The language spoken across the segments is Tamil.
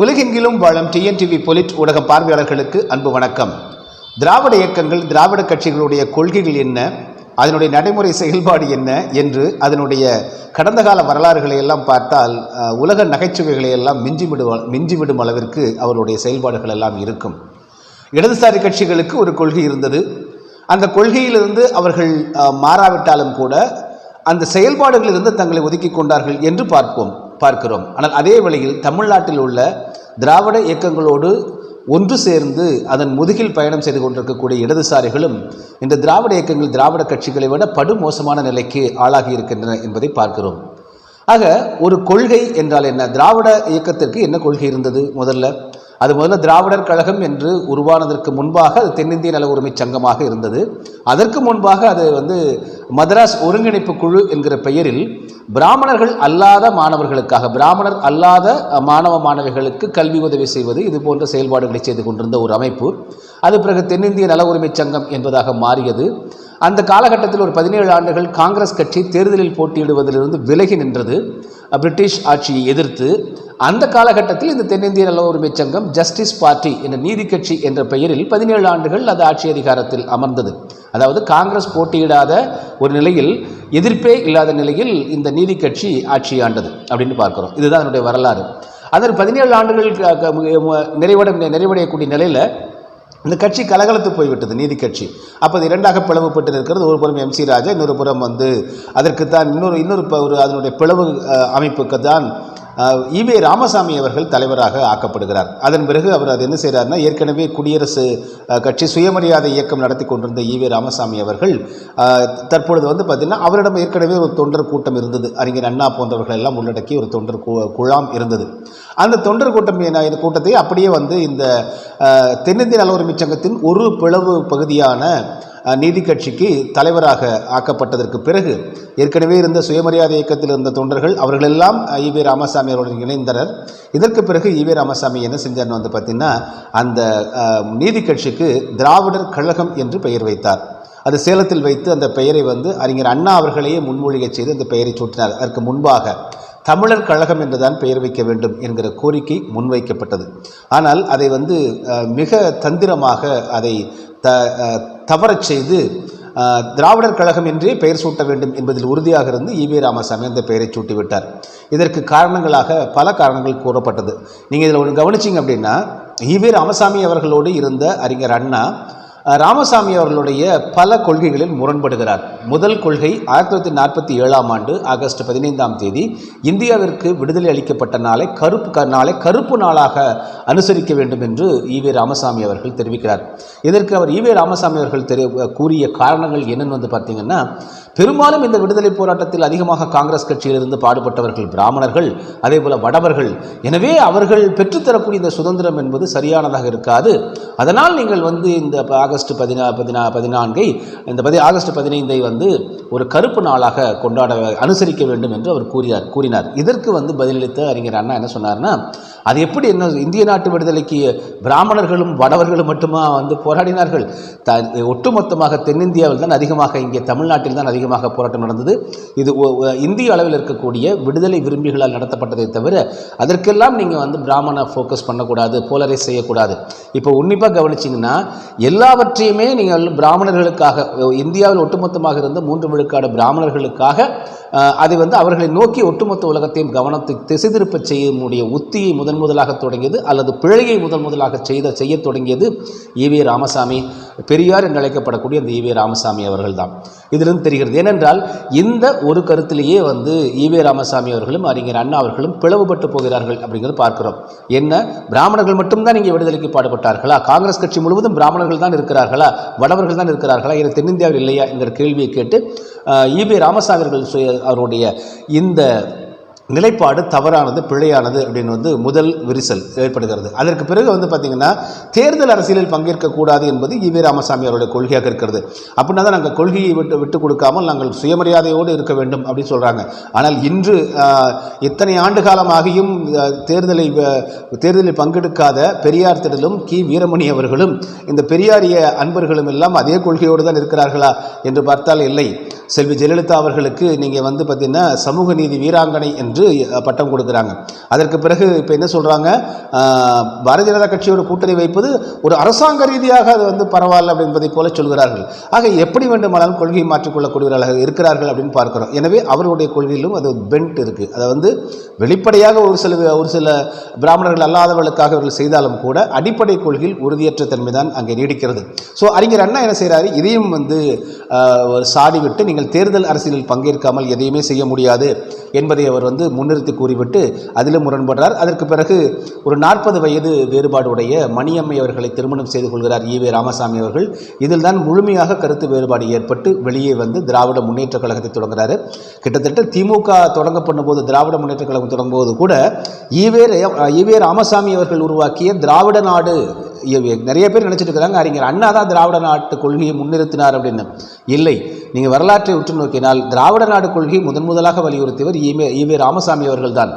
உலகெங்கிலும் வாழும் டிஎன்டிவி பொலிட் ஊடக பார்வையாளர்களுக்கு அன்பு வணக்கம். திராவிட இயக்கங்கள் திராவிட கட்சிகளுடைய கொள்கைகள் என்ன? அதனுடைய நடைமுறை செயல்பாடு என்ன? என்று அதனுடைய கடந்த கால வரலாறுகளை எல்லாம் பார்த்தால் உலக நகைச்சுவைகளை எல்லாம் மிஞ்சிவிடு மிஞ்சிவிடும் அளவிற்கு அவருடைய செயல்பாடுகள் எல்லாம் இருக்கும். இடதுசாரி கட்சிகளுக்கு ஒரு கொள்கை இருந்தது. அந்த கொள்கையிலிருந்து அவர்கள் மாறாவிட்டாலும் கூட அந்த செயல்பாடுகளிலிருந்து தங்களை ஒதுக்கி கொண்டார்கள் என்று பார்ப்போம் பார்க்கிறோம். ஆனால் அதே வேளையில் தமிழ்நாட்டில் உள்ள திராவிட இயக்கங்களோடு ஒன்று சேர்ந்து அதன் முதுகில் பயணம் செய்து கொண்டிருக்கக்கூடிய இடதுசாரிகளும் இந்த திராவிட இயக்கங்கள் திராவிட கட்சிகளை விட படுமோசமான நிலைக்கு ஆளாகி இருக்கின்றன என்பதை பார்க்கிறோம். ஆக ஒரு கொள்கை என்றால் என்ன? திராவிட இயக்கத்திற்கு என்ன கொள்கை இருந்தது முதல்ல? அது முதல்ல திராவிடர் கழகம் என்று உருவானதற்கு முன்பாக அது தென்னிந்திய நல உரிமை சங்கமாக இருந்தது. அதற்கு முன்பாக அது வந்து மதராஸ் ஒருங்கிணைப்பு குழு என்கிற பெயரில் பிராமணர்கள் அல்லாத மாணவர்களுக்காக பிராமணர் அல்லாத மாணவ மாணவிகளுக்கு கல்வி உதவி செய்வது இது போன்ற செயல்பாடுகளை செய்து கொண்டிருந்த ஒரு அமைப்பு. அது பிறகு தென்னிந்திய நல உரிமை சங்கம் என்பதாக மாறியது. அந்த காலகட்டத்தில் ஒரு பதினேழு ஆண்டுகள் காங்கிரஸ் கட்சி தேர்தலில் போட்டியிடுவதிலிருந்து விலகி நின்றது. பிரிட்டிஷ் ஆட்சியை எதிர்த்து அந்த காலகட்டத்தில் இந்த தென்னிந்திய நல உரிமை சங்கம் ஜஸ்டிஸ் பார்ட்டி என்ற நீதி கட்சி என்ற பெயரில் பதினேழு ஆண்டுகள் அது ஆட்சி அதிகாரத்தில் அமர்ந்தது. அதாவது காங்கிரஸ் போட்டியிடாத ஒரு நிலையில் எதிர்ப்பே இல்லாத நிலையில் இந்த நீதி கட்சி ஆட்சி ஆண்டது அப்படின்னு பார்க்குறோம். இதுதான் அதனுடைய வரலாறு. அதன் பதினேழு ஆண்டுகள் நிறைவட நிறைவடையக்கூடிய நிலையில் இந்த கட்சி கலகலத்து போய்விட்டது நீதி கட்சி. அப்போ அது இரண்டாக பிளவுபட்டு இருக்கிறது ஒரு புறம் எம்சி ராஜா இன்னொரு புறம் வந்து அதற்கு தான் இன்னொரு இன்னொரு ஒரு அதனுடைய பிளவு அமைப்புக்கு தான் இவே ராமசாமி அவர்கள் தலைவராக ஆக்கப்படுகிறார். அதன் பிறகு அவர் அது என்ன செய்கிறார்னா ஏற்கனவே குடியரசு கட்சி சுயமரியாதை இயக்கம் நடத்தி கொண்டிருந்த இவே ராமசாமி அவர்கள் தற்பொழுது வந்து பார்த்திங்கன்னா அவரிடம் ஏற்கனவே ஒரு தொண்டர் கூட்டம் இருந்தது. அறிஞர் அண்ணா போன்றவர்கள் எல்லாம் உள்ளடக்கி ஒரு தொண்டர் குழாம் இருந்தது. அந்த தொண்டர் கூட்டம் என்ன- இந்த கூட்டத்தை அப்படியே வந்து இந்த தென்னிந்திய நல உரிமைச் சங்கத்தின் ஒரு பிளவு பகுதியான நீதி கட்சிக்கு தலைவராக ஆக்கப்பட்டதற்கு பிறகு ஏற்கனவே இருந்த சுயமரியாதை இயக்கத்தில் இருந்த தொண்டர்கள் அவர்களெல்லாம் ஈவே ராமசாமி அவருடன் இணைந்தனர். இதற்கு பிறகு ஈவே ராமசாமி என்ன செஞ்சார்னு வந்து பார்த்தீங்கன்னா அந்த நீதி கட்சிக்கு திராவிடர் கழகம் என்று பெயர் வைத்தார். அது சேலத்தில் வைத்து அந்த பெயரை வந்து அறிஞர் அண்ணா அவர்களையே முன்மொழிகச் செய்து அந்த பெயரை சூட்டினார். அதற்கு முன்பாக தமிழர் கழகம் என்றுதான் பெயர் வைக்க வேண்டும் என்கிற கோரிக்கை முன்வைக்கப்பட்டது. ஆனால் அதை வந்து மிக தந்திரமாக அதை த தவறச் செய்து திராவிடர் கழகம் என்றே பெயர் சூட்ட வேண்டும் என்பதில் உறுதியாக இருந்து ஈவே ராமசாமி அந்த பெயரை சூட்டிவிட்டார். இதற்கு காரணங்களாக பல காரணங்கள் கூறப்பட்டது. நீங்கள் இதில் ஒன்று கவனிச்சிங்க அப்படின்னா ஈவே ராமசாமி அவர்களோடு இருந்த அறிஞர் அண்ணா ராமசாமி அவர்களுடைய பல கொள்கைகளில் முரண்படுகிறார். முதல் கொள்கை ஆயிரத்தி தொள்ளாயிரத்தி நாற்பத்தி ஏழாம் ஆண்டு ஆகஸ்ட் பதினைந்தாம் தேதி இந்தியாவிற்கு விடுதலை அளிக்கப்பட்ட நாளை கருப்பு க- நாளை கருப்பு நாளாக அனுசரிக்க வேண்டும் என்று ஈவே ராமசாமி அவர்கள் தெரிவிக்கிறார். இதற்கு அவர் ஈவே ராமசாமி அவர்கள் தெரி கூறிய காரணங்கள் என்னென்னு வந்து பார்த்தீங்கன்னா பெரும்பாலும் இந்த விடுதலை போராட்டத்தில் அதிகமாக காங்கிரஸ் கட்சியிலிருந்து பாடுபட்டவர்கள் பிராமணர்கள் அதே போல வடவர்கள். எனவே அவர்கள் பெற்றுத்தரக்கூடிய இந்த சுதந்திரம் என்பது சரியானதாக இருக்காது. அதனால் நீங்கள் வந்து இந்த ஆகஸ்ட் ஆகஸ்ட் பதினா பதினா பதினான்கை இந்த பதி ஆகஸ்ட் பதினைந்தை வந்து ஒரு கருப்பு நாளாக கொண்டாட அனுசரிக்க வேண்டும் என்று அவர் கூறினார் கூறினார். இதற்கு வந்து பதிலளித்த அறிஞர் அண்ணா என்ன சொன்னார்னா அது எப்படி என்ன இந்திய நாட்டு விடுதலைக்கு பிராமணர்களும் வடவர்களும் மட்டுமா வந்து போராடினார்கள்? த ஒட்டுமொத்தமாக தென்னிந்தியாவில் தான் அதிகமாக இங்கே தமிழ்நாட்டில் தான் அதிகமாக போராட்டம் நடந்தது. இது இந்திய அளவில் இருக்கக்கூடிய விடுதலை விரும்பிகளால் நடத்தப்பட்டதை தவிர அதற்கெல்லாம் நீங்கள் வந்து பிராமண ஃபோக்கஸ் பண்ணக்கூடாது போலரைஸ் செய்யக்கூடாது. இப்போ உன்னிப்பாக கவனிச்சிங்கன்னா எல்லாவற்றையும் எல்லாவற்றையுமே நீங்கள் பிராமணர்களுக்காக இந்தியாவில் ஒட்டுமொத்தமாக இருந்த மூன்று விழுக்காடு பிராமணர்களுக்காக அஹ், அதை வந்து அவர்களை நோக்கி ஒட்டுமொத்த உலகத்தையும் கவனத்தை திசை திருப்ப செய்யக்கூடிய உத்தியை முதன் முதலாக தொடங்கியது அல்லது பிழையை முதன் முதலாக செய்த செய்ய தொடங்கியது ஈவே ராமசாமி. பெரியார் என்று அழைக்கப்படக்கூடிய அந்த ஈவே ராமசாமி அவர்கள் தான் இதிலிருந்து தெரிகிறது ஏனென்றால் இந்த ஒரு கருத்திலேயே வந்து ஈவே ராமசாமி அவர்களும் அறிஞர் அண்ணா அவர்களும் பிளவுபட்டு போகிறார்கள் அப்படிங்கிறது பார்க்கிறோம். என்ன? பிராமணர்கள் மட்டும்தான் இங்கே விடுதலைக்கு பாடுபட்டார்களா? காங்கிரஸ் கட்சி முழுவதும் பிராமணர்கள் தான் இருக்கிறார் இருக்கிறார்களா? வடவர்கள் தான் இருக்கிறார்களா? இது தென்னிந்தியாவில் இல்லையா? என்கிற கேள்வியை கேட்டு இபி ராமசாமி அவர்கள் சுய- அவருடைய இந்த நிலைப்பாடு தவறானது பிழையானது அப்படின்னு வந்து முதல் விரிசல் ஏற்படுகிறது. அதற்கு பிறகு வந்து பார்த்திங்கன்னா தேர்தல் அரசியலில் பங்கேற்கக்கூடாது என்பது ஈவே ராமசாமி அவருடைய கொள்கையாக இருக்கிறது. அப்படின்னா தான் நாங்கள் கொள்கையை விட்டு விட்டு கொடுக்காமல் நாங்கள் சுயமரியாதையோடு இருக்க வேண்டும் அப்படின்னு சொல்கிறாங்க ஆனால் இன்று இத்தனை ஆண்டு காலமாகியும் தேர்தலை தேர்தலில் பங்கெடுக்காத பெரியார் திடலும் கி. வீரமணி அவர்களும் இந்த பெரியாரிய அன்பர்களும் எல்லாம் அதே கொள்கையோடு தான் இருக்கிறார்களா என்று பார்த்தால் இல்லை. செல்வி ஜெயலலிதா அவர்களுக்கு நீங்கள் வந்து பார்த்திங்கன்னா சமூக நீதி வீராங்கனை என்று பட்டம் கொடுக்குறாங்க. அதற்கு பிறகு இப்போ என்ன சொல்கிறாங்க பாரதிய ஜனதா கட்சியோட கூட்டணி வைப்பது ஒரு அரசாங்க ரீதியாக அது வந்து பரவாயில்ல என்பதை போல சொல்கிறார்கள். ஆக எப்படி வேண்டுமானாலும் கொள்கையை மாற்றிக்கொள்ளக்கூடியவர்களாக இருக்கிறார்கள் அப்படின்னு பார்க்குறோம். எனவே அவர்களுடைய கொள்கையிலும் அது பென்ட் இருக்குது அதை வந்து வெளிப்படையாக ஒரு சில ஒரு சில பிராமணர்கள் அல்லாதவர்களுக்காக அவர்கள் செய்தாலும் கூட அடிப்படை கொள்கையில் உறுதியற்ற தன்மை தான் அங்கே நீடிக்கிறது. ஸோ அறிஞர் அண்ணா என்ன செய்கிறாரு இதையும் வந்து ஒரு சாடி விட்டு நீங்கள் தேர்தல் அரசியலில் பங்கேற்காமல் எதையுமே செய்ய முடியாது என்பதை அவர் வந்து முன்னிறுத்தி கூறிவிட்டு அதிலும் முரண்படுறார். அதற்கு பிறகு ஒரு நாற்பது வயது வேறுபாடுடைய மணியம்மை அவர்களை திருமணம் செய்து கொள்கிறார் ஈவே ராமசாமி அவர்கள். இதில் தான் முழுமையாக கருத்து வேறுபாடு ஏற்பட்டு வெளியே வந்து திராவிட முன்னேற்ற கழகத்தை தொடங்குறாரு. கிட்டத்தட்ட திமுக தொடங்க பண்ணும்போது திராவிட முன்னேற்ற கழகம் தொடங்கும்போது கூட ஈவே ஈவே ராமசாமி அவர்கள் உருவாக்கிய திராவிட நாடு நிறைய பேர் நினைச்சிட்டு இருக்கிறாங்க அறிஞர் அண்ணா தான் திராவிட நாட்டு கொள்கையை முன்னிறுத்தினார் அப்படின்னு. இல்லை நீங்கள் வரலாற்றை உற்று நோக்கினால் திராவிட நாடு கொள்கையை முதன் முதலாக வலியுறுத்தியவர் ஈவே ஈவே ராமசாமி அவர்கள்தான்.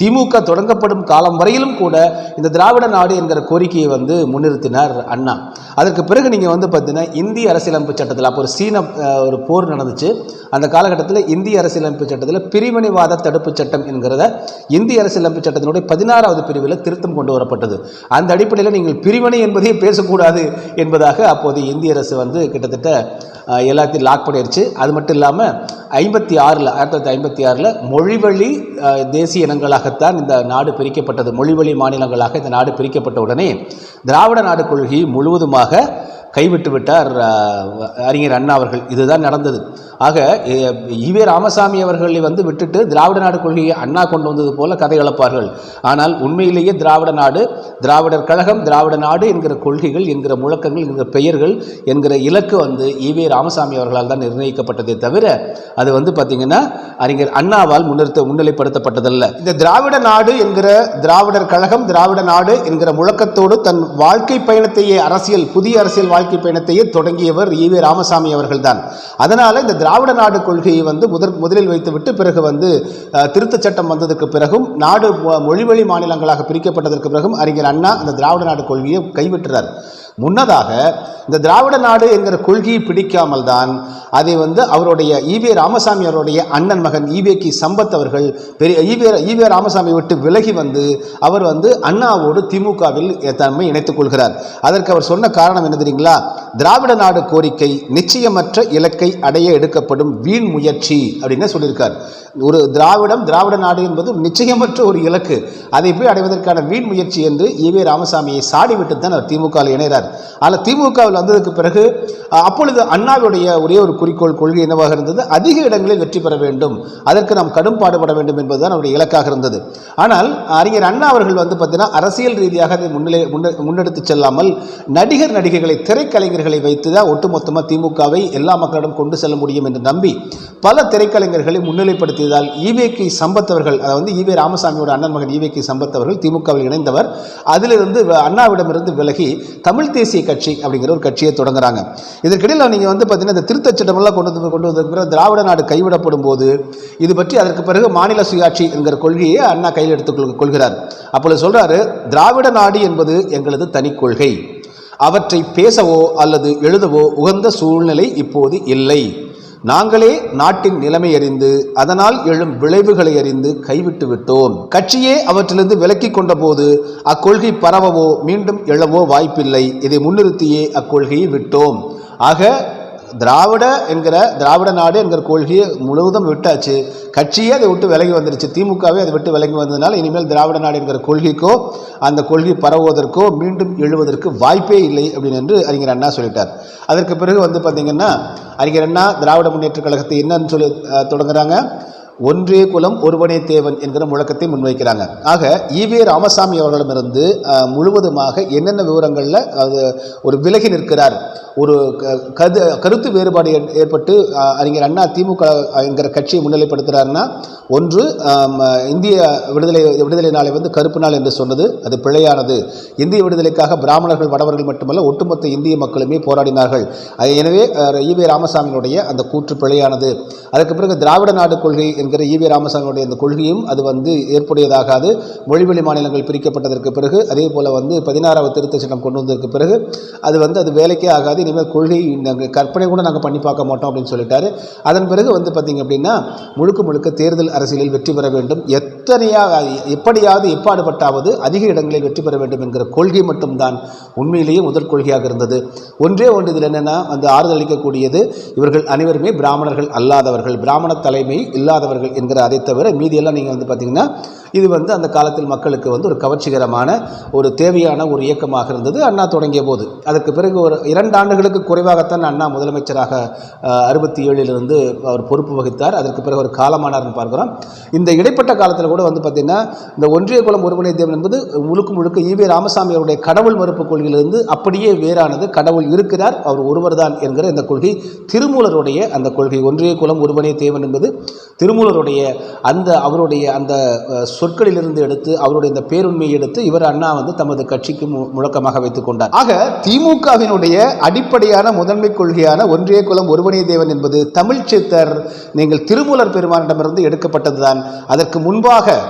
திமுக தொடங்கப்படும் காலம் வரையிலும் கூட இந்த திராவிட நாடு என்கிற கோரிக்கையை வந்து முன்னிறுத்தினார் அண்ணா. அதற்கு பிறகு நீங்கள் வந்து பார்த்தீங்கன்னா இந்திய அரசியலமைப்பு சட்டத்தில் அப்போ ஒரு சீன ஒரு போர் நடந்துச்சு. அந்த காலகட்டத்தில் இந்திய அரசியலமைப்பு சட்டத்தில் பிரிவினைவாத தடுப்பு சட்டம் என்கிறத இந்திய அரசியலமைப்பு சட்டத்தினுடைய பதினாறாவது பிரிவில் திருத்தம் கொண்டு வரப்பட்டது. அந்த அடிப்படையில் நீங்கள் பிரிவினை என்பதையே பேசக்கூடாது என்பதாக அப்போது இந்திய அரசு வந்து கிட்டத்தட்ட எல்லாத்தையும் லாக் பண்ணிருச்சு. அது மட்டும் இல்லாமல் ஐம்பத்தி ஆறில் ஆயிரத்தி தொள்ளாயிரத்தி ஐம்பத்தி ஆறில் மொழிவழி தேசிய இனங்களாகத்தான் இந்த நாடு பிரிக்கப்பட்டது. மொழிவழி மாநிலங்களாக இந்த நாடு பிரிக்கப்பட்ட உடனே திராவிட நாடு கொள்கை முழுவதுமாக கைவிட்டு விட்டார் அறிஞர் அண்ணா அவர்கள். இதுதான் நடந்தது. ஆக எ- ஈவே ராமசாமி அவர்களை வந்து விட்டுட்டு திராவிட நாடு கொள்கையை அண்ணா கொண்டு வந்தது போல கதை அளப்பார்கள் ஆனால் உண்மையிலேயே திராவிட நாடு திராவிடர் கழகம் திராவிட நாடு என்கிற கொள்கைகள் என்கிற முழக்கங்கள் என்கிற பெயர்கள் என்கிற இலக்கு வந்து ஈவே ராமசாமி அவர்களால் தான் நிர்ணயிக்கப்பட்டதே தவிர அது வந்து பார்த்தீங்கன்னா அறிஞர் அண்ணாவால் முன்னிறுத்த முன்னிலைப்படுத்தப்பட்டதல்ல. இந்த திராவிட நாடு என்கிற திராவிடர் கழகம் திராவிட நாடு என்கிற முழக்கத்தோடு தன் வாழ்க்கை பயணத்தையே அரசியல் புதிய அரசியல் வாழ்க்கை பயணத்தையே தொடங்கியவர் ஈ வி ராமசாமி அவர்கள்தான். அதனால இந்த திராவிட நாடு கொள்கையை வந்து முதல் முதலில் வைத்துவிட்டு பிறகு வந்து திருத்தச் சட்டம் வந்ததற்கு பிறகும் நாடு மொழிவழி மாநிலங்களாக பிரிக்கப்பட்டதற்கு பிறகும் அறிஞர் அண்ணா இந்த திராவிட நாடு கொள்கையை கைவிட்டுறார். முன்னதாக இந்த திராவிட நாடு என்கிற கொள்கையை பிடிக்காமல் தான் அதை வந்து அவருடைய ஈவே ராமசாமி அவருடைய அண்ணன் மகன் ஈவே கி சம்பத் அவர்கள் பெரிய ஈவே ஈவே ராமசாமி விட்டு விலகி வந்து அவர் வந்து அண்ணாவோடு திமுகவில் தன்மை இணைத்துக் கொள்கிறார். அதற்கு அவர் சொன்ன காரணம் என்ன தெரியுங்களா? திராவிட நாடு கோரிக்கை நிச்சயமற்ற இலக்கை அடைய எடுக்கப்படும் வீண் முயற்சி அப்படின்னு சொல்லியிருக்கார். ஒரு திராவிடம் திராவிட நாடு என்பது நிச்சயமற்ற ஒரு இலக்கு. அதை போய் அடைவதற்கான வீண் முயற்சி என்று ஈவே ராமசாமியை சாடிவிட்டு தான் அவர் திமுகவில் இணைகிறார். ஆனால் திமுகவில் வந்ததுக்கு பிறகு அப்பொழுது அண்ணாவுடைய ஒரே ஒரு குறிக்கோள் கொள்கை என்னவாக இருந்தது? அதிக இடங்களில் வெற்றி பெற வேண்டும். அதற்கு நாம் கடும் பாடுபட வேண்டும் என்பதுதான் அவருடைய இலக்காக இருந்தது. ஆனால் அறிஞர் அண்ணா அவர்கள் வந்து பார்த்தீங்கன்னா அரசியல் ரீதியாக அதை முன்னிலை முன்ன முன்னெடுத்து செல்லாமல் நடிகர் நடிகைகளை திரைக்கலைஞர்களை வைத்து தான் ஒட்டுமொத்தமாக திமுகவை எல்லா மக்களிடம் கொண்டு செல்ல முடியும் என்று நம்பி பல திரைக்கலைஞர்களை முன்னிலைப்படுத்தியதால் ஈவே கி சம்பத் அவர்கள் அதாவது ஈவே ராமசாமியோட அண்ணன் மகன் ஈவே கி சம்பத் அவர்கள் திமுகவில் இணைந்தவர் அதிலிருந்து அண்ணாவிடமிருந்து விலகி தமிழ் தேசிய கட்சி அப்படிங்கிற ஒரு கட்சியை தொடங்குறாங்க. இதற்கிடையில் நீங்கள் வந்து பார்த்தீங்கன்னா இந்த திருத்தச் சட்டமெல்லாம் கொண்டு வந்து கொண்டு வந்ததுக்கு பிறகு திராவிட நாடு கைவிடப்படும் போது இது பற்றி அதற்கு பிறகு மாநில சுயாட்சி என்கிற கொள்கையை அண்ணா கையில் எடுத்துக் கொள்கிறார். அப்பொழுது சொல்றாரு திராவிட நாடு என்பது எங்களது தனி கொள்கை. அவற்றை பேசவோ அல்லது எழுதவோ உகந்த சூழ்நிலை இப்போது இல்லை. நாங்களே நாட்டின் நிலைமை அறிந்து அதனால் எழும் விளைவுகளை அறிந்து கைவிட்டு விட்டோம். கட்சியே அவற்றிலிருந்து விலக்கிக் கொண்டபோது அக்கொள்கை பரவவோ மீண்டும் எழவோ வாய்ப்பில்லை. இதை முன்னிறுத்தியே அக்கொள்கையை விட்டோம். ஆக திராவிட என்கிற திராவிட நாடு என்கிற கொள்கையை முழுவதும் விட்டாச்சு. கட்சியே அதை விட்டு விலகி வந்துருச்சு. திமுகவே அதை விட்டு விலகி வந்ததுனால இனிமேல் திராவிட நாடு என்கிற கொள்கைக்கோ அந்த கொள்கை பரவுவதற்கோ மீண்டும் எழுவதற்கு வாய்ப்பே இல்லை அப்படின்னு என்று அறிஞர் அண்ணா சொல்லிட்டார். அதற்கு பிறகு வந்து பார்த்திங்கன்னா அறிஞர் அண்ணா திராவிட முன்னேற்ற கழகத்தை என்னன்னு சொல்லி தொடங்குறாங்க. ஒன்றே குலம் ஒருவனே தேவன் என்கிற முழக்கத்தை முன்வைக்கிறாங்க. ஆக ஈவே ராமசாமி அவர்களிடமிருந்து முழுவதுமாக என்னென்ன விவரங்களில் அது ஒரு விலகி நிற்கிறார் ஒரு க- கது கருத்து வேறுபாடு ஏற்- ஏற்பட்டு அறிஞர் அண்ணா திமுக என்கிற கட்சியை முன்னிலைப்படுத்துகிறாருன்னா ஒன்று இந்திய விடுதலை விடுதலை நாளை வந்து கருப்பு நாள் என்று சொன்னது அது பிழையானது. இந்திய விடுதலைக்காக பிராமணர்கள் வடவர்கள் மட்டுமல்ல ஒட்டுமொத்த இந்திய மக்களுமே போராடினார்கள். அது எனவே ஈவே ராமசாமியினுடைய அந்த கூற்று பிழையானது. அதுக்கு பிறகு திராவிட நாடு கொள்கை என்கிற ஈவி ராமசாமியுடைய அந்த கொள்கையும் அது வந்து ஏற்புடையதாகாது. மொழிவெளி மாநிலங்கள் பிரிக்கப்பட்டதற்கு பிறகு அதே போல் வந்து பதினாறாவது திருத்த சட்டம் கொண்டு வந்ததற்கு பிறகு அது வந்து அது வேலைக்கே ஆகாது. இனிமேல் கொள்கை நாங்கள் கற்பனை கூட நாங்கள் பண்ணி பார்க்க மாட்டோம் அப்படின்னு சொல்லிட்டாரு. அதன் பிறகு வந்து பார்த்திங்க அப்படின்னா முழுக்க முழுக்க தேர்தல் அரசியலில் வெற்றி பெற வேண்டும். எத்தனையாக எப்படியாவது எப்பாடுபட்டாவது அதிக இடங்களில் வெற்றி பெற வேண்டும் என்கிற கொள்கை மட்டும்தான் உண்மையிலேயே முதல் கொள்கையாக இருந்தது. ஒன்றே ஒன்று இதில் என்னென்னா அந்த ஆறுதல் அளிக்கக்கூடியது இவர்கள் அனைவருமே பிராமணர்கள் அல்லாதவர்கள். பிராமண தலைமை இல்லாதவர்கள் என்கிற அதை தவிர மீதியெல்லாம் நீங்கள் வந்து பார்த்தீங்கன்னா இது வந்து அந்த காலத்தில் மக்களுக்கு வந்து ஒரு கவர்ச்சிகரமான ஒரு தேவையான ஒரு இயக்கமாக இருந்தது. அண்ணா தொடங்கிய போது. அதற்கு பிறகு ஒரு இரண்டு ஆண்டுகளுக்கு குறைவாகத்தான் அண்ணா முதலமைச்சராக அறுபத்தி ஏழிலிருந்து அவர் பொறுப்பு வகித்தார். அதற்கு பிறகு ஒரு காலமானார்னு பார்க்குறோம். இந்த இடைப்பட்ட காலத்தில் கூட வந்து பார்த்திங்கன்னா இந்த ஒன்றிய குலம் ஒருவனை தேவன் என்பது முழுக்க முழுக்க ஈவே ராமசாமி அவருடைய கடவுள் மறுப்பு கொள்கையிலிருந்து அப்படியே வேறானது. கடவுள் இருக்கிறார் அவர் ஒருவர் தான் என்கிற இந்த கொள்கை திருமூலருடைய அந்த கொள்கை. ஒன்றிய குலம் ஒருவனே தேவன் என்பது திருமூலருடைய அந்த அவருடைய அந்த சொல் சொற்களிலிருந்து எடுத்து அவருடைய இந்த பேருண்மையை எடுத்து இவர் அண்ணா வந்து தமது கட்சிக்கு மு- முழக்கமாக வைத்துக் கொண்டார். ஆக திமுகவினுடைய அடிப்படையான முதன்மை கொள்கையான ஒன்றிய குலம் ஒருவனே தேவன் என்பது தமிழ் சித்தர் நீங்கள் திருமூலர் பெருமானிடமிருந்து எடுக்கப்பட்டதுதான். அதற்கு முன்பாக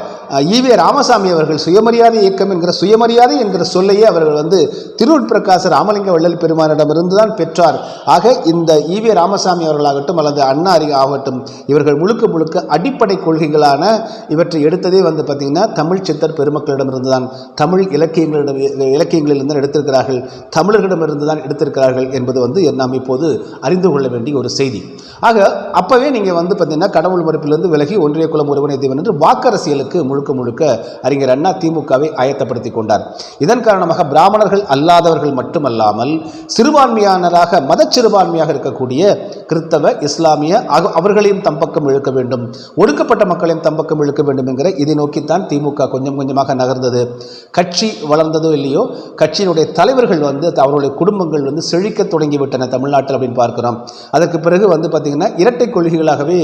ஈவே ராமசாமி அவர்கள் சுயமரியாதை இயக்கம் என்கிற சுயமரியாதை என்கிற சொல்லையே அவர்கள் வந்து திருவுட்பிரகாச ராமலிங்க வள்ளல் பெருமானிடமிருந்து தான் பெற்றார். ஆக இந்த ஈவே ராமசாமி அவர்களாகட்டும் அல்லது அண்ணா ஆகட்டும் இவர்கள் முழுக்க முழுக்க அடிப்படை கொள்கைகளான இவற்றை எடுத்ததே வந்து பார்த்திங்கன்னா தமிழ் சித்தர் பெருமக்களிடமிருந்து தான் தமிழ் இலக்கியங்களிடம் இலக்கியங்களிலிருந்து தான் எடுத்திருக்கிறார்கள் தமிழர்களிடமிருந்து தான் எடுத்திருக்கிறார்கள் என்பது வந்து நாம் இப்போது அறிந்து கொள்ள வேண்டிய ஒரு செய்தி. ஆக அப்போவே நீங்கள் வந்து பார்த்தீங்கன்னா கடவுள் மறுப்பிலிருந்து விலகி ஒன்றிய குலம் ஒருவனை தேவன் என்று வாக்கரசியலுக்கு முழுக்க முழுக்க அறிஞர் அண்ணா திமுகவை ஆயத்தப்படுத்தி கொண்டார். இதன் காரணமாக பிராமணர்கள் அல்லாதவர்கள் மட்டுமல்லாமல் சிறுபான்மையானராக மத சிறுபான்மையாக இருக்கக்கூடிய கிறித்தவ இஸ்லாமிய அவர்களையும் தம் பக்கம் இழுக்க வேண்டும். ஒடுக்கப்பட்ட மக்களையும் தம் பக்கம் இழுக்க வேண்டும் என்கிற இதை நோக்கித்தான் திமுக கொஞ்சம் கொஞ்சமாக நகர்ந்தது. கட்சி வளர்ந்ததோ இல்லையோ கட்சியினுடைய தலைவர்கள் வந்து அவருடைய குடும்பங்கள் வந்து செழிக்க தொடங்கிவிட்டன தமிழ்நாட்டில் அப்படின்னு பார்க்கிறோம். அதற்கு பிறகு வந்து பார்த்தீங்கன்னா இரட்டை கொள்கைகளாகவே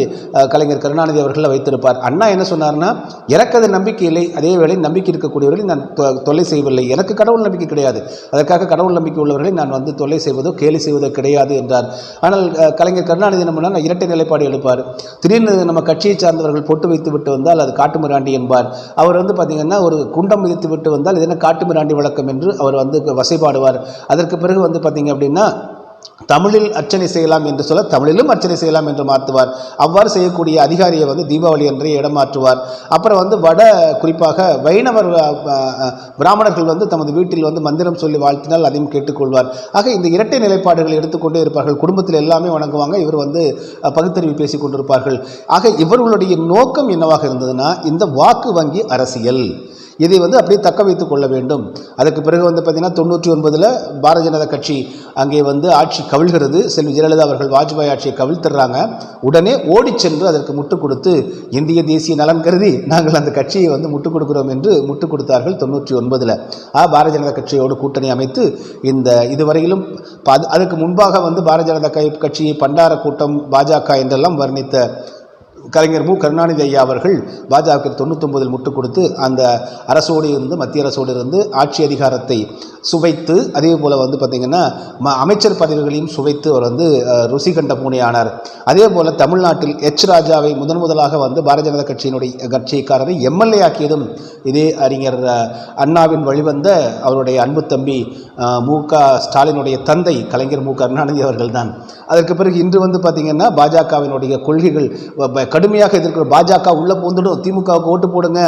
கலைஞர் கருணாநிதி அவர்கள் வைத்திருப்பார். அண்ணா என்ன சொன்னார்னா எனக்கு அது நம்பிக்கை இல்லை. அதே வேளை நம்பிக்கை இருக்கக்கூடியவர்களை நான் தொ- தொல்லை செய்யவில்லை. எனக்கு கடவுள் நம்பிக்கை கிடையாது. அதற்காக கடவுள் நம்பிக்கை உள்ளவர்களை நான் வந்து தொல்லை செய்வதோ கேலி செய்வதோ கிடையாது என்றார். ஆனால் அஹ், கலைஞர் கருணாநிதி என்ன இரட்டை நிலைப்பாடு எடுப்பார். திடீர்னு நம்ம கட்சியை சார்ந்தவர்கள் பொட்டு வைத்து விட்டு வந்தால் அது காட்டுமிராண்டி என்பார். அவர் வந்து பார்த்தீங்கன்னா ஒரு குண்டம் விதித்து விட்டு வந்தால் இது என்ன காட்டுமிராண்டி வழக்கம் என்று அவர் வந்து வசைபாடுவார். அதற்கு பிறகு வந்து பார்த்தீங்க அப்படின்னா தமிழில் அர்ச்சனை செய்யலாம் என்று சொல்ல தமிழிலும் அர்ச்சனை செய்யலாம் என்று மாற்றுவார். அவ்வாறு செய்யக்கூடிய அதிகாரியை வந்து தீபாவளி அன்றே இடம் மாற்றுவார் அப்புறம் வந்து வட குறிப்பாக வைணவர் பிராமணர்கள் வந்து தமது வீட்டில் வந்து மந்திரம் சொல்லி வாழ்த்தினால் அதையும் கேட்டுக்கொள்வார். ஆக இந்த இரட்டை நிலைப்பாடுகளை எடுத்துக்கொண்டே இருப்பார்கள். குடும்பத்தில் எல்லாமே வணங்குவாங்க. இவர் வந்து பகுத்தறிவு பேசிக் கொண்டிருப்பார்கள். ஆக இவர்களுடைய நோக்கம் என்னவாக இருந்ததுன்னா இந்த வாக்கு வங்கி அரசியல். இதை வந்து அப்படியே தக்க வைத்து கொள்ள வேண்டும். அதுக்கு பிறகு வந்து பார்த்திங்கன்னா தொண்ணூற்றி ஒன்பதில் பாரதிய ஜனதா கட்சி அங்கே வந்து ஆட்சி கவிழ்கிறது. செல்வி ஜெயலலிதா அவர்கள் வாஜ்பாய் ஆட்சியை கவிழ்த்துறாங்க. உடனே ஓடி சென்று அதற்கு முட்டுக் கொடுத்து இந்திய தேசிய நலன் கருதி நாங்கள் அந்த கட்சியை வந்து முட்டுக் கொடுக்கிறோம் என்று முட்டுக் கொடுத்தார்கள் தொண்ணூற்றி ஒன்பதில். ஆ பாரதிய ஜனதா கட்சியோடு கூட்டணி அமைத்து இந்த இதுவரையிலும் அதுக்கு முன்பாக வந்து பாரதிய ஜனதா கை- கட்சியை பண்டார கூட்டம் பாஜக என்றெல்லாம் வர்ணித்த கலைஞர் மு. கருணாநிதி ஐயா அவர்கள் பாஜகவுக்கு தொண்ணூத்தொம்பதில் முட்டுக் கொடுத்து அந்த அரசோடு இருந்து மத்திய அரசோடு இருந்து ஆட்சி அதிகாரத்தை சுவைத்து அதே போல் வந்து பார்த்திங்கன்னா ம அமைச்சர் பதவிகளையும் சுவைத்து அவர் வந்து ருசி கண்ட பூனையானார். அதே போல் தமிழ்நாட்டில் எச். ராஜாவை முதன் முதலாக வந்து பாரதிய ஜனதா கட்சியினுடைய கட்சிக்காரரை எம்எல்ஏ ஆக்கியதும் இதே அறிஞர் அண்ணாவின் வழிவந்த அவருடைய அன்பு தம்பி மு. க. ஸ்டாலினுடைய தந்தை கலைஞர் மு. கருணாநிதி அவர்கள்தான். அதற்கு பிறகு இன்று வந்து பார்த்திங்கன்னா பாஜகவினுடைய கொள்கைகள் வ- கடுமையாக எதிர்க்கிற பாஜக உள்ளே பூந்துடும் திமுகவுக்கு ஓட்டு போடுங்க.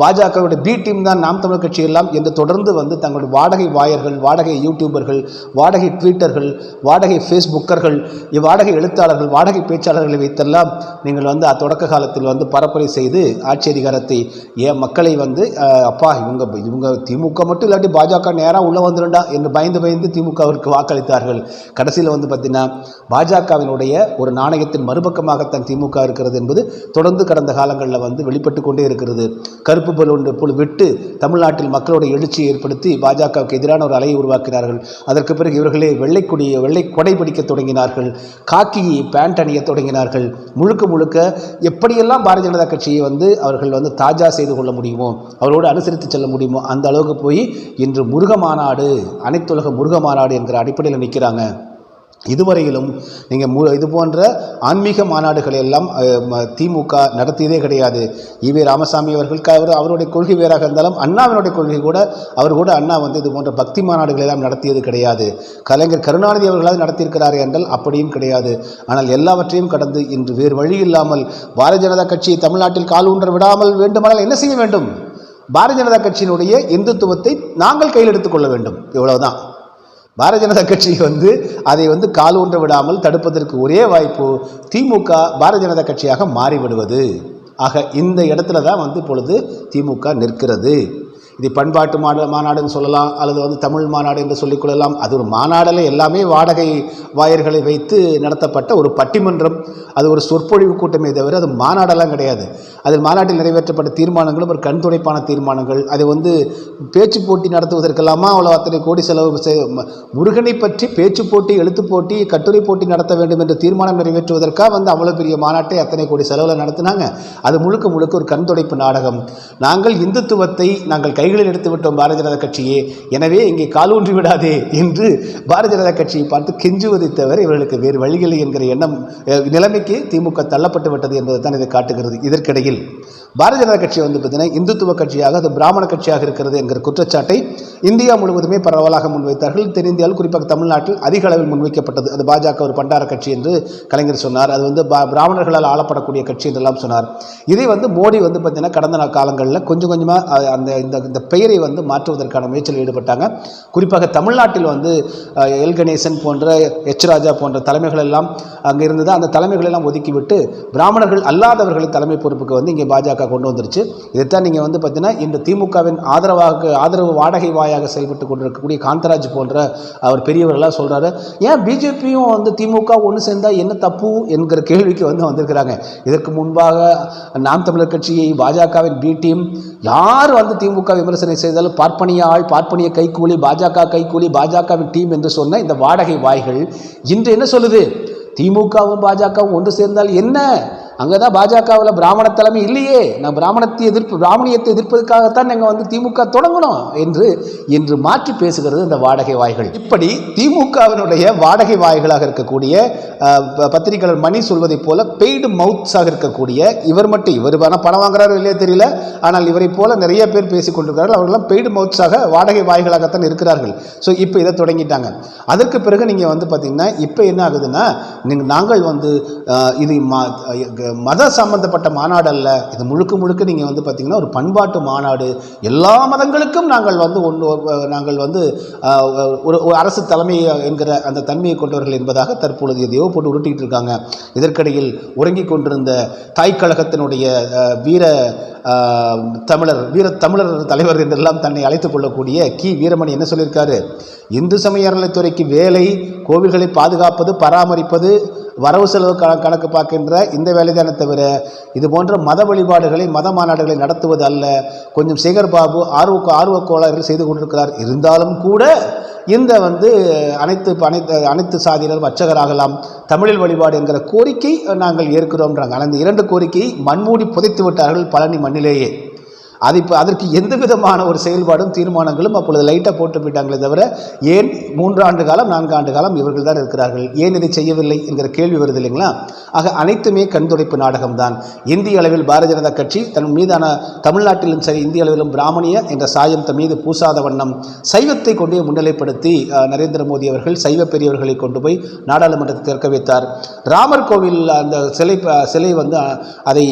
பாஜகவுடைய பி டீம் தான் நாம் தமிழர் கட்சி எல்லாம் என்று தொடர்ந்து வந்து தங்களுடைய வாடகை வாயர்கள் வாடகை யூடியூபர்கள் வாடகை ட்விட்டர்கள் வாடகை ஃபேஸ்புக்கர்கள் இவ்வாடகை எழுத்தாளர்கள் வாடகை பேச்சாளர்களை வைத்தெல்லாம் நீங்கள் வந்து தொடக்க காலத்தில் வந்து பரப்புரை செய்து ஆட்சி அதிகாரத்தை ஏன் மக்களை வந்து அப்பா இவங்க இவங்க திமுக மட்டும் இல்லாட்டி பாஜக நேராக உள்ளே வந்துடுண்டா என்று பயந்து பயந்து திமுகவிற்கு வாக்களித்தார்கள். கடைசியில் வந்து பார்த்தீங்கன்னா பாஜகவினுடைய ஒரு நாணயத்தின் மறுபக்கமாகத்தான் திமுக இருக்கிறது என்பது தொடர்ந்து கடந்த காலங்களில் வந்து வெளிப்பட்டு கொண்டே இருக்கிறது. கருப்பு பலூன் புழு விட்டு தமிழ்நாட்டில் மக்களோட எழுச்சியை ஏற்படுத்தி பாஜகவுக்கு எதிரான ஒரு அலையை உருவாக்கினார்கள். அதற்கு பிறகு இவர்களே வெள்ளைக்கொடி வெள்ளை கொடை பிடிக்க தொடங்கினார்கள். காக்கி பேண்ட் அணிய தொடங்கினார்கள். முழுக்க முழுக்க எப்படியெல்லாம் பாரதிய ஜனதா கட்சியை வந்து அவர்கள் வந்து தாஜா செய்து கொள்ள முடியுமோ அவரோடு அனுசரித்து செல்ல முடியுமோ அந்த அளவுக்கு போய் இன்று முருக மாநாடு அனைத்துலக முருக மாநாடு என்கிற அடிப்படையில் நிற்கிறாங்க. இதுவரையிலும் நீங்கள் மு இது போன்ற ஆன்மீக மாநாடுகளை எல்லாம் திமுக நடத்தியதே கிடையாது. ஈவே ராமசாமி அவர்கள் அவர் அவருடைய கொள்கை வேறாக இருந்தாலும் அண்ணாவினுடைய கொள்கை கூட அவர் கூட அண்ணா வந்து இது போன்ற பக்தி மாநாடுகளை எல்லாம் நடத்தியது கிடையாது. கலைஞர் கருணாநிதி அவர்களாவது நடத்தியிருக்கிறார் என்றால் அப்படியும் கிடையாது. ஆனால் எல்லாவற்றையும் கடந்து இன்று வேறு வழி இல்லாமல் பாரதிய ஜனதா கட்சியை தமிழ்நாட்டில் கால் ஊன்ற விடாமல் வேண்டுமானால் என்ன செய்ய வேண்டும்? பாரதிய ஜனதா கட்சியினுடைய இந்துத்துவத்தை நாங்கள் கையில் எடுத்துக்கொள்ள வேண்டும். இவ்வளவுதான். பாரதிய ஜனதா கட்சி வந்து அதை வந்து கால் ஒன்று விடாமல் தடுப்பதற்கு ஒரே வாய்ப்பு திமுக பாரதிய ஜனதா கட்சியாக மாறிவிடுவது. ஆக இந்த இடத்துல தான் வந்து இப்பொழுது திமுக நிற்கிறது. இது பண்பாட்டு மாநா மாநாடுன்னு சொல்லலாம் அல்லது வந்து தமிழ் மாநாடு என்று சொல்லிக்கொள்ளலாம் அது ஒரு மாநாடில் எல்லாமே வாடகை வாயர்களை வைத்து நடத்தப்பட்ட ஒரு பட்டிமன்றம். அது ஒரு சொற்பொழிவு கூட்டமே தவிர அது மாநாடெல்லாம் கிடையாது. அதில் மாநாட்டில் நிறைவேற்றப்பட்ட தீர்மானங்களும் ஒரு கண்துடைப்பான தீர்மானங்கள். அது வந்து பேச்சு போட்டி நடத்துவதற்கெல்லாமா அவ்வளோ அத்தனை கோடி செலவு முருகனை பற்றி பேச்சு போட்டி எழுத்து போட்டி கட்டுரை போட்டி நடத்த வேண்டும் என்ற தீர்மானம் நிறைவேற்றுவதற்காக வந்து அவ்வளோ பெரிய மாநாட்டை அத்தனை கோடி செலவில் நடத்தினாங்க. அது முழுக்க முழுக்க ஒரு கண்துடைப்பு நாடகம். நாங்கள் இந்துத்துவத்தை நாங்கள் கை கைகளில் எடுத்து விட்டோம் பாரதிய ஜனதா கட்சியே. எனவே இங்கே காலூன்றி விடாதே என்று பாரதிய ஜனதா கட்சியை பார்த்து கெஞ்சுவதை தவிர இவர்களுக்கு வேறு வழிகளை என்கிற எண்ணம் நிலைமைக்கு திமுக தள்ளப்பட்டு விட்டது என்பதை தான் இதை காட்டுகிறது. இதற்கிடையில் பாரதிய ஜனதா கட்சி வந்து பார்த்தீங்கன்னா இந்துத்துவ கட்சியாக அது பிராமண கட்சியாக இருக்கிறது என்கிற குற்றச்சாட்டை இந்தியா முழுவதுமே பரவலாக முன்வைத்தார்கள். தென்னிந்தியாவில் குறிப்பாக தமிழ்நாட்டில் அதிக அளவில் முன்வைக்கப்பட்டது. அது பாஜக ஒரு பண்டார கட்சி என்று கலைஞர் சொன்னார். அது வந்து பா- பிராமணர்களால் ஆளப்படக்கூடிய கட்சி என்றெல்லாம் சொன்னார். இதை வந்து மோடி வந்து பார்த்தீங்கன்னா கடந்த நாள் காலங்களில் கொஞ்சம் கொஞ்சமாக அந்த இந்த இந்த பெயரை வந்து மாற்றுவதற்கான முயற்சியில் ஈடுபட்டாங்க. குறிப்பாக தமிழ்நாட்டில் வந்து எல் கணேசன் போன்ற எச் ராஜா போன்ற தலைமைகள் எல்லாம் அங்கே இருந்தது அந்த தலைமைகள் எல்லாம் ஒதுக்கிவிட்டு பிராமணர்கள் அல்லாதவர்களின் தலைமை பொறுப்புக்கு வந்து இங்கே பாஜக கொண்டு வந்துருச்சு. இதைத்தான் நீங்கள் வந்து பார்த்தீங்கன்னா இந்த திமுகவின் ஆதரவாக ஆதரவு வாடகை வாயாக செயல்பட்டு கொண்டிருக்கக்கூடிய காந்தராஜ் போன்ற அவர் பெரியவர்களாக சொல்கிறாரு ஏன் பிஜேபியும் வந்து திமுக ஒன்று சேர்ந்தால் என்ன தப்பு என்கிற கேள்விக்கு வந்து வந்திருக்கிறாங்க. இதற்கு முன்பாக நாம் தமிழர் கட்சியை பாஜகவின் பி டீம் யார் வந்து திமுக விமர்சனம் செய்தாலும் பார்ப்பனிய ஆள் பார்ப்பனிய கைக்கூலி பாஜக கைக்கூலி பாஜகவின் டீம் என்று சொன்ன இந்த வாடகை வாய்கள் இன்று என்ன சொல்லுது? திமுகவும் பாஜகவும் ஒன்று சேர்ந்தால் என்ன? அங்கே தான் பாஜகவில் பிராமண தலைமை இல்லையே. நான் பிராமணத்தை எதிர்ப்பு பிராமணியத்தை எதிர்ப்பதற்காகத்தான் நாங்கள் வந்து திமுக தொடங்கணும் என்று என்று மாற்றி பேசுகிறது இந்த வாடகை வாய்கள். இப்படி திமுகவினுடைய வாடகை வாய்களாக இருக்கக்கூடிய ப- பத்திரிகையாளர் மணி சொல்வதைப் போல பெய்டு மவுத்ஸாக இருக்கக்கூடிய இவர் மட்டும் இவர் ஆனால் பணம் வாங்குறாரோ இல்லையோ தெரியல. ஆனால் இவரைப் போல நிறைய பேர் பேசிக்கொண்டிருக்கிறார்கள் அவர்கள்லாம் அவர்களெல்லாம் பெய்டு மவுத்ஸாக வாடகை வாய்களாகத்தான் இருக்கிறார்கள். ஸோ இப்போ இதை தொடங்கிட்டாங்க. அதற்கு பிறகு நீங்கள் வந்து பார்த்தீங்கன்னா இப்போ என்ன ஆகுதுன்னா நீங்கள் நாங்கள் வந்து இது மா மத சம்பந்தப்பட்ட மாநாடு அல்ல. இது முழுக்க முழுக்க நீங்கள் வந்து பார்த்திங்கன்னா ஒரு பண்பாட்டு மாநாடு. எல்லா மதங்களுக்கும் நாங்கள் வந்து ஒன்று நாங்கள் வந்து ஒரு ஒரு அரசு தலைமை என்கிற அந்த தன்மையை கொண்டவர்கள் என்பதாக தற்பொழுது எதையோ போட்டு உருட்டிக்கிட்டு இருக்காங்க. இதற்கிடையில் உறங்கிக் கொண்டிருந்த தாய் கழகத்தினுடைய வீர தமிழர் வீர தமிழர் தலைவர் என்றெல்லாம் தன்னை அழைத்துக் கொள்ளக்கூடிய கி. வீரமணி என்ன சொல்லியிருக்காரு? இந்து சமய அறநிலைத்துறைக்கு வேலை கோவில்களை பாதுகாப்பது பராமரிப்பது வரவு செலவு கண- கணக்கு பார்க்கின்ற இந்த வேலைதானே தவிர இது போன்ற மத வழிபாடுகளை மத மாநாடுகளை நடத்துவது அல்ல. கொஞ்சம் சேகர் பாபு ஆர்வ ஆர்வ கோளாறுகள் செய்து கொண்டிருக்கிறார். இருந்தாலும் கூட இந்த வந்து அனைத்து அனைத்து அனைத்து சாதியினர் அர்ச்சகராகலாம். தமிழில் வழிபாடு என்கிற கோரிக்கை நாங்கள் ஏற்கிறோம்ன்றாங்க ஆனால் இந்த இரண்டு கோரிக்கையை மண்மூடி புதைத்து விட்டார்கள் பழனி மண்ணிலேயே. அது இப்போ அதற்கு எந்த விதமான ஒரு செயல்பாடும் தீர்மானங்களும் அப்பொழுது லைட்டாக போட்டு போயிட்டாங்களே தவிர ஏன் மூன்று ஆண்டு காலம் நான்கு ஆண்டு காலம் இவர்கள் தான் இருக்கிறார்கள்? ஏன் இதை செய்யவில்லை என்கிற கேள்வி வருது இல்லைங்களா? ஆக அனைத்துமே கண்துடைப்பு நாடகம்தான். இந்திய அளவில் பாரதிய ஜனதா கட்சி தன் மீதான தமிழ்நாட்டிலும் சரி இந்திய அளவிலும் பிராமணிய என்ற சாயம் தன் மீது பூசாத வண்ணம் சைவத்தை கொண்டே முன்னிலைப்படுத்தி நரேந்திர மோடி அவர்கள் சைவ பெரியவர்களை கொண்டு போய் நாடாளுமன்றத்தை திறக்க வைத்தார். ராமர் கோவில் அந்த சிலை சிலை வந்து அதை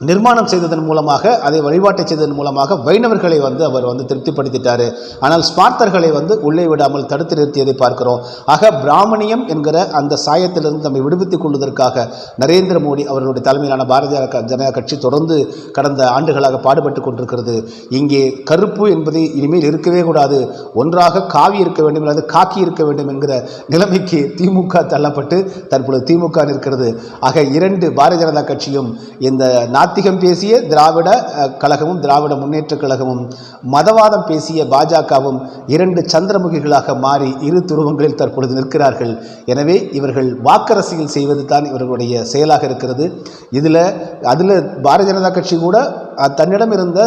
நிர்மாணம் செய்ததன் மூலமாக அதை வழிபாட்டை செய்ததன் மூலமாக வைணவர்களை வந்து அவர் வந்து திருப்திப்படுத்திட்டார். ஆனால் ஸ்பார்த்தர்களை வந்து உள்ளே விடாமல் தடுத்து நிறுத்தியதை பார்க்கிறோம். ஆக பிராமணியம் என்கிற அந்த சாயத்திலிருந்து நம்மை விடுவித்துக் கொள்வதற்காக நரேந்திர மோடி அவர்களுடைய தலைமையிலான பாரதிய ஜனதா கட்சி தொடர்ந்து கடந்த ஆண்டுகளாக பாடுபட்டு கொண்டிருக்கிறது. இங்கே கருப்பு என்பது இனிமேல் இருக்கவே கூடாது. ஒன்றாக காவி இருக்க வேண்டும் அல்லது காக்கி இருக்க வேண்டும் என்கிற நிலைமைக்கு திமுக தள்ளப்பட்டு தற்பொழுது திமுக நிற்கிறது. ஆக இரண்டு பாரதிய ஜனதா கட்சியும் இந்த நாத்திகம் பேசிய திராவிட கழகமும் திராவிட முன்னேற்றக் கழகமும் மதவாதம் பேசிய பாஜகவும் இரண்டு சந்திரமுகிகளாக மாறி இரு துருவங்களில் தற்பொழுது நிற்கிறார்கள். எனவே இவர்கள் வாக்கரசியல் செய்வது தான் இவர்களுடைய செயலாக இருக்கிறது. இதில் அதில் பாரதிய ஜனதா கட்சி கூட தன்னிடம் இருந்த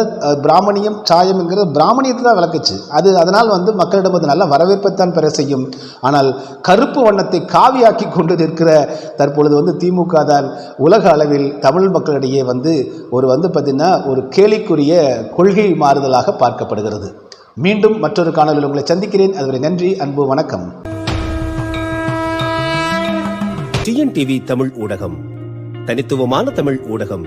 பிராமணியம் சாயம்ங்கிறது பிராமணியத்தை தான் விளக்குச்சு. அது அதனால் வந்து மக்களிடம் அது நல்ல வரவேற்பைத்தான் பெற செய்யும். ஆனால் கருப்பு வண்ணத்தை காவியாக்கி கொண்டு நிற்கிற தற்பொழுது வந்து திமுக தான் உலக அளவில் தமிழ் மக்களிடையே வந்து ஒரு வந்து பார்த்திங்கன்னா ஒரு கேலிக்குரிய கொள்கை மாறுதலாக பார்க்கப்படுகிறது. மீண்டும் மற்றொரு காணொலியில் உங்களை சந்திக்கிறேன். அதுவரை நன்றி அன்பு வணக்கம். டிஎன்டிவி தமிழ் ஊடகம். தனித்துவமான தமிழ் ஊடகம்.